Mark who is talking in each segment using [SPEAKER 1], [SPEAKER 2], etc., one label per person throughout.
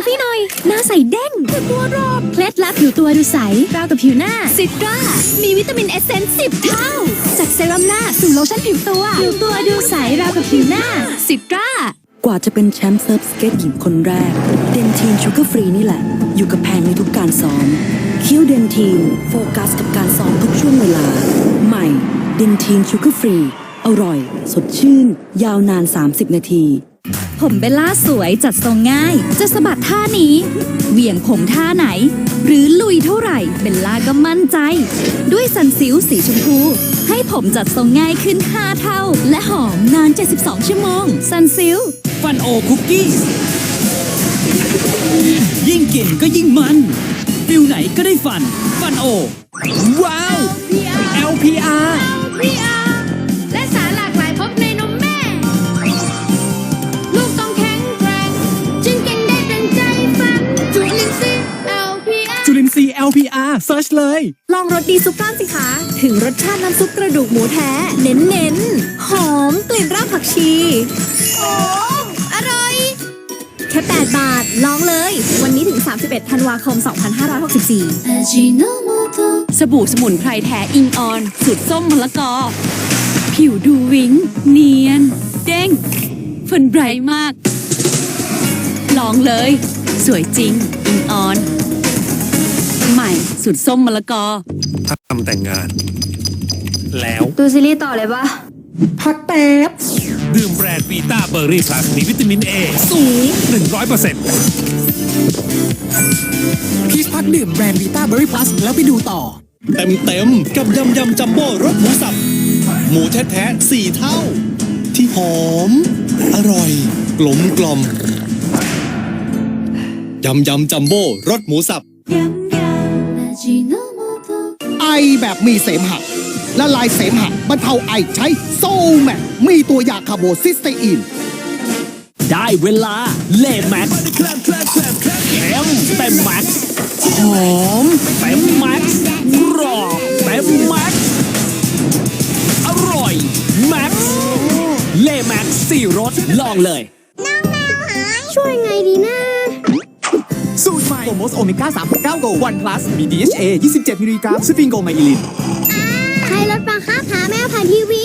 [SPEAKER 1] ลฟี่หน่อย หน้าใสเด้งตัวรอบเคล็ดลับผิวตัวดูใสราวกับผิวหน้าซิตรามีวิตามินเอสเซนส์สิบเท่า จากเซรั่มหน้าสู่โลชั่นผิวตัวผิวตัวดูใสราวกับผิวหน้าซิตรา
[SPEAKER 2] กว่าจะเป็นแชมป์เซิร์ฟสเก็ตหญิงคนแรก เดนทีนชูเกอร์ฟรีนี่แหละ อยู่กับแพงในทุกการซ้อมเคี้ยวเดนทีนโฟกัสกับการซ้อมทุกช่วงเวลา ใหม่ เดนทีนชูเกอร์ฟรี อร่อย สดชื่น ยาวนาน 30 นาที
[SPEAKER 1] ผมเบลล่าสวยจัดทรงง่าย จะสะบัดท่านี้ เหวี่ยงผมท่าไหน หรือลุยเท่าไหร่เบลล่าก็มั่นใจ ด้วยสันซิลสีชมพู ให้ผมจัดทรงง่ายขึ้น 5 เท่า และหอมนาน 72 ชั่วโมง สันซิล
[SPEAKER 3] ฟันโอคุกกี้ยิ่งกินก็ยิ่งมันฟิลไหนก็ได้ฟัน ฟันโอ ว้าว LPR
[SPEAKER 4] แเซิ
[SPEAKER 3] ร์ชเลย
[SPEAKER 1] ลองรสดีซุปก้อนสิคะ ถึงรสชาติน้ำซุปกระดูกหมูแท้ เน้นๆหอมกลิ่นรากผักชี
[SPEAKER 4] โอ้อร่อย
[SPEAKER 1] แค่ 8 บาท ลองเลย วันนี้ถึง 31 ธันวาคม 2564
[SPEAKER 5] สบู่สมุนไพรแท้อิงออน สูตรส้มมะละกอ ผิวดูวิงเนียน เด้งเฟิร์นไบรท์มาก ลองเลย สวยจริง อิงออนใหม่ สูตรส้มมะละกอ
[SPEAKER 6] ทำแต่งงาน แล้ว
[SPEAKER 4] ดูซีรีส์ต่อเลยปะ
[SPEAKER 2] พักแป๊บ
[SPEAKER 6] ดื่มแบรนด์วีต้าเบอร์รี่พลัสมีวิตามินเอสูง 100%
[SPEAKER 7] พีชพักดื่มแบรนด์วีต้าเบอร์รี่พลัสแล้วไปดูต่อ
[SPEAKER 8] เต็มเต็มๆกับยำยำจัมโบ้รสหมูสับ หมูแท้แท้ๆสี่เท่า ที่หอม อร่อยกลมกล่อมยำยำจัมโบ้รสหมูสับ
[SPEAKER 7] ไอ แบบมีเสมหะละลายเสมหะบรรเทาไอใช้โซแมกมีตัวยาคาร์โบซิสเตอีน
[SPEAKER 3] ได้เวลาเล่แม็กซ์เข้มเต็มแม็กซ์หอมเต็มแม็กซ์กรอบเต็มแม็กซ์อร่อยแม็กซ์เล่แม็กซ์สี่รสลองเลย
[SPEAKER 4] ช่วยไงดีนะ
[SPEAKER 7] สูตรใหม่โฟมสโอเมก้า369 Go 1 plus มี DHA 27 มิลลิกรัมสฟิงโกไมอิลิน
[SPEAKER 4] ใครรถบังคับหาแม่ผ่านทีวี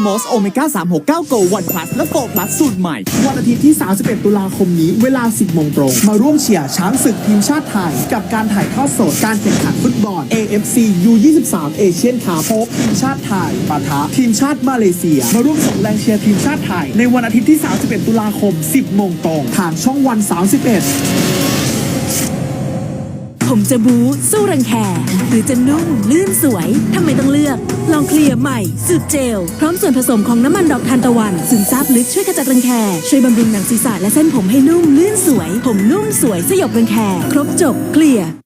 [SPEAKER 7] โมอสโอเมก้า369 Go 1 plus และ4 plus สูตรใหม่ วันอาทิตย์ที่ 31 ตุลาคมนี้ เวลา 10โมงตรง มาร่วมเชียร์ช้างศึกทีมชาติไทย กับการถ่ายทอดสดการแข่งขันฟุตบอล AFC U23 เอเชียนคาพบทีมชาติไทยปะทะทีมชาติมาเลเซีย มาร่วมส่งแรงเชียร์ทีมชาติไทย ในวันอาทิตย์ที่ 31 ตุลาคม 10โมงตรง ทางช่องวัน 31
[SPEAKER 2] ผมจะบูสู้รังแคหรือจะนุ่มลื่นสวยทำไมต้องเลือก ลองเคลียร์ใหม่สูตรเจล พร้อมส่วนผสมของน้ำมันดอกทานตะวันซึมซาบลึกช่วยขจัดรังแคช่วยบำรุงหนังศีรษะและเส้นผมให้นุ่มลื่นสวย ผมนุ่มสวยสยบรังแคครบจบเคลียร์